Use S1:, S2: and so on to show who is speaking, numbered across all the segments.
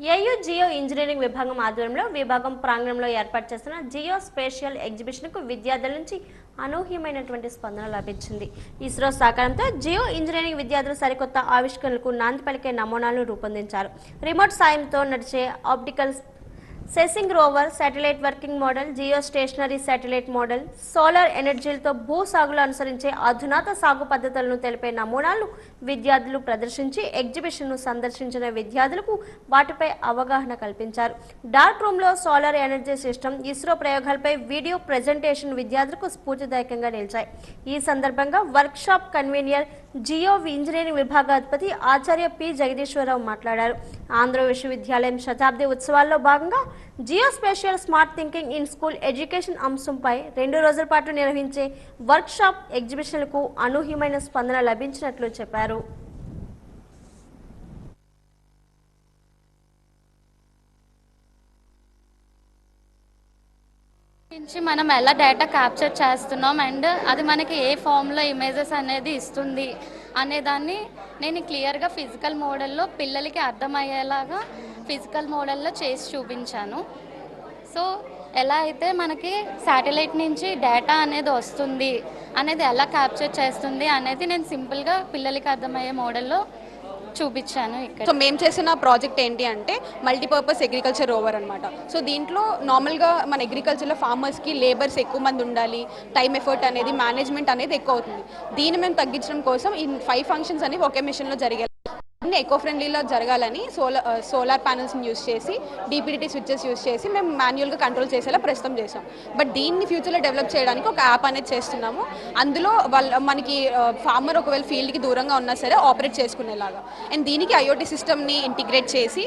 S1: AU Jio engineering విభాగం ఆధ్వర్యంలో విభాగం ప్రాంగణంలో ఏర్పాటు చేసిన జియో స్పేషియల్ ఎగ్జిబిషన్కు విద్యార్థుల నుంచి అనూహ్యమైనటువంటి స్పందన లభించింది. ఇస్రో సహకారంతో జియో ఇంజనీరింగ్ విద్యార్థులు సరికొత్త ఆవిష్కరణలకు నాంది పలికే నమూనాలను రూపొందించారు. రిమోట్ సాయంతో నడిచే optical sensing rover satellite working model geostationary satellite model solar ఎనర్జీలతో భూ సాగులు అనుసరించే అధునాత సాగు పద్ధతులను తెలిపే నమూనాలను విద్యార్థులు ప్రదర్శించి ఎగ్జిబిషన్ను సందర్శించిన విద్యార్థులకు వాటిపై అవగాహన కల్పించారు. డార్క్ రూమ్లో సోలార్ ఎనర్జీ సిస్టమ్ ఇస్రో ప్రయోగాలపై వీడియో ప్రజెంటేషన్ విద్యార్థులకు స్ఫూర్తిదాయకంగా నిలిచాయి. ఈ సందర్భంగా వర్క్షాప్ కన్వీనియర్ జియో ఇంజనీరింగ్ విభాగాధిపతి ఆచార్య పి జగదీశ్వరరావు మాట్లాడారు. ఆంధ్ర విశ్వవిద్యాలయం శతాబ్ది ఉత్సవాల్లో భాగంగా geospatial smart thinking in school education అంశంపై రెండు రోజుల పాటు నిర్వహించే వర్క్షాప్ ఎగ్జిబిషన్లకు అనూహ్యమైన స్పందన లభించినట్లు చెప్పారు.
S2: నుంచి మనం ఎలా డేటా క్యాప్చర్ చేస్తున్నాం అండ్ అది మనకి ఏ ఫామ్లో ఇమేజెస్ అనేది ఇస్తుంది అనేదాన్ని నేను క్లియర్గా ఫిజికల్ మోడల్లో పిల్లలకి అర్థమయ్యేలాగా ఫిజికల్ మోడల్లో చేసి చూపించాను. సో ఎలా అయితే మనకి శాటిలైట్ నుంచి డేటా అనేది వస్తుంది అనేది ఎలా క్యాప్చర్ చేస్తుంది అనేది నేను సింపుల్గా పిల్లలకి అర్థమయ్యే మోడల్లో చూపించాను ఇక్కడ.
S3: సో మేము చేసిన ప్రాజెక్ట్ ఏంటి అంటే మల్టీపర్పస్ అగ్రికల్చర్ రోవర్ అనమాట సో దీంట్లో నార్మల్గా మన అగ్రికల్చర్లో ఫార్మర్స్కి లేబర్స్ ఎక్కువ మంది ఉండాలి టైం ఎఫర్ట్ అనేది మేనేజ్మెంట్ అనేది ఎక్కువ అవుతుంది. దీన్ని మేము తగ్గించడం కోసం ఈ ఫైవ్ ఫంక్షన్స్ అనేవి ఒకే మిషన్లో జరిగాయి. అన్ని ఎకో ఫ్రెండ్లీలో జరగాలని సోలార్ సోలార్ ప్యానల్స్ని యూస్ చేసి డీపీడిటీ స్విచ్చెస్ యూస్ చేసి మేము మాన్యువల్గా కంట్రోల్ చేసేలా ప్రస్తుతం చేసాం బట్ దీన్ని ఫ్యూచర్లో డెవలప్ చేయడానికి ఒక యాప్ అనేది చేస్తున్నాము. అందులో వాళ్ళ మనకి ఫార్మర్ ఒకవేళ ఫీల్డ్కి దూరంగా ఉన్నా సరే ఆపరేట్ చేసుకునేలాగా. అండ్ దీనికి ఐఓటీ సిస్టమ్ని ఇంటిగ్రేట్ చేసి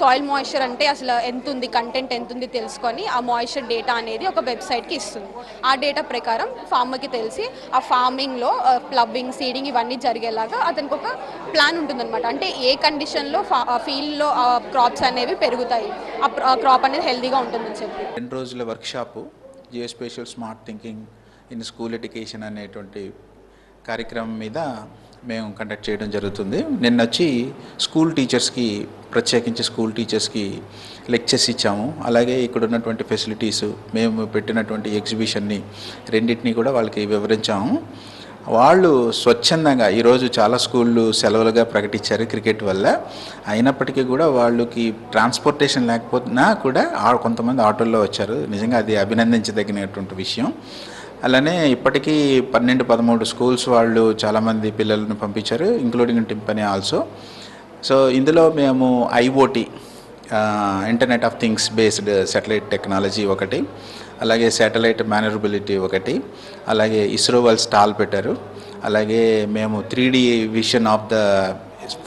S3: సాయిల్ మాయిశ్చర్ అంటే అసలు ఎంత ఉంది కంటెంట్ ఎంత ఉంది తెలుసుకొని ఆ మాయిశ్చర్ డేటా అనేది ఒక వెబ్సైట్కి ఇస్తుంది. ఆ డేటా ప్రకారం ఫార్మర్కి తెలిసి ఆ ఫార్మింగ్లో ప్లబ్బింగ్ సీడింగ్ ఇవన్నీ జరిగేలాగా అతనికి ఒక ప్లాన్ ఉంటుందన్నమాట. అంటే ఏ కండిషన్లో ఫీల్డ్లో క్రాప్స్ అనేవి పెరుగుతాయి ఆ క్రాప్ అనేది హెల్దీగా ఉంటుందని చెప్పి.
S4: రెండు రోజుల workshop geospatial smart thinking in school education అనేటువంటి కార్యక్రమం మీద మేము కండక్ట్ చేయడం జరుగుతుంది. నిన్న వచ్చి స్కూల్ టీచర్స్కి ప్రత్యేకించి స్కూల్ టీచర్స్కి లెక్చర్స్ ఇచ్చాము. అలాగే ఇక్కడ ఉన్నటువంటి ఫెసిలిటీస్ మేము పెట్టినటువంటి ఎగ్జిబిషన్ని రెండింటినీ కూడా వాళ్ళకి వివరించాము. వాళ్ళు స్వచ్ఛందంగా ఈరోజు చాలా స్కూళ్ళు సెలవులుగా ప్రకటించారు క్రికెట్ వల్ల. అయినప్పటికీ కూడా వాళ్ళకి ట్రాన్స్పోర్టేషన్ లేకపోయినా కూడా కొంతమంది ఆటోల్లో వచ్చారు. నిజంగా అది అభినందించదగినటువంటి విషయం. అలానే ఇప్పటికీ పన్నెండు పదమూడు స్కూల్స్ వాళ్ళు చాలామంది పిల్లలను పంపించారు ఇంక్లూడింగ్ టింపనీ ఆల్సో. సో ఇందులో మేము IoT internet of things based satellite technology ఒకటి అలాగే శాటిలైట్ మేనరబిలిటీ ఒకటి అలాగే ఇస్రో వాళ్ళు స్టాల్ పెట్టారు. అలాగే మేము three vision of the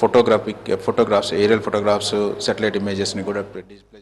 S4: photographic photographs aerial photographs satellite ఇమేజెస్ని కూడా డిస్ప్లే